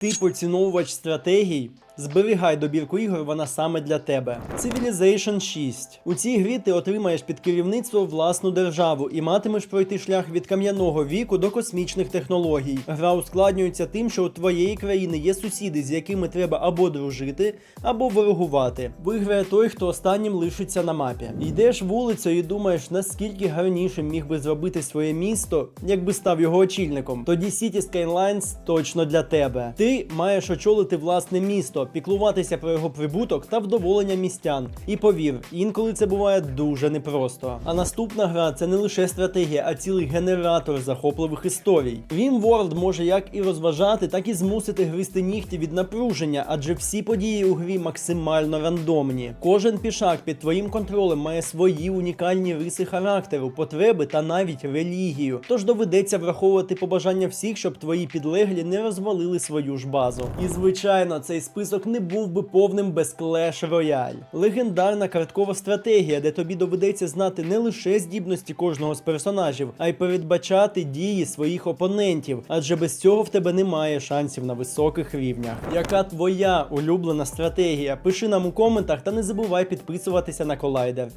Ти поціновувач стратегій? Зберігай добірку ігор, вона саме для тебе. Civilization 6. У цій грі ти отримаєш під керівництво власну державу і матимеш пройти шлях від кам'яного віку до космічних технологій. Гра ускладнюється тим, що у твоєї країни є сусіди, з якими треба або дружити, або ворогувати. Виграє той, хто останнім лишиться на мапі. Йдеш вулицею і думаєш, наскільки гарнішим міг би зробити своє місто, якби став його очільником. Тоді City Skylines точно для тебе. Ти маєш очолити власне місто, піклуватися про його прибуток та вдоволення містян. І повір, інколи це буває дуже непросто. А наступна гра це не лише стратегія, а цілий генератор захопливих історій. RimWorld може як і розважати, так і змусити гризти нігті від напруження, адже всі події у грі максимально рандомні. Кожен пішак під твоїм контролем має свої унікальні риси характеру, потреби та навіть релігію. Тож доведеться враховувати побажання всіх, щоб твої підлеглі не розвалили свою ж базу. І звичайно, цей список не був би повним без Clash Royale. Легендарна карткова стратегія, де тобі доведеться знати не лише здібності кожного з персонажів, а й передбачати дії своїх опонентів, адже без цього в тебе немає шансів на високих рівнях. Яка твоя улюблена стратегія? Пиши нам у коментах та не забувай підписуватися на колайдер.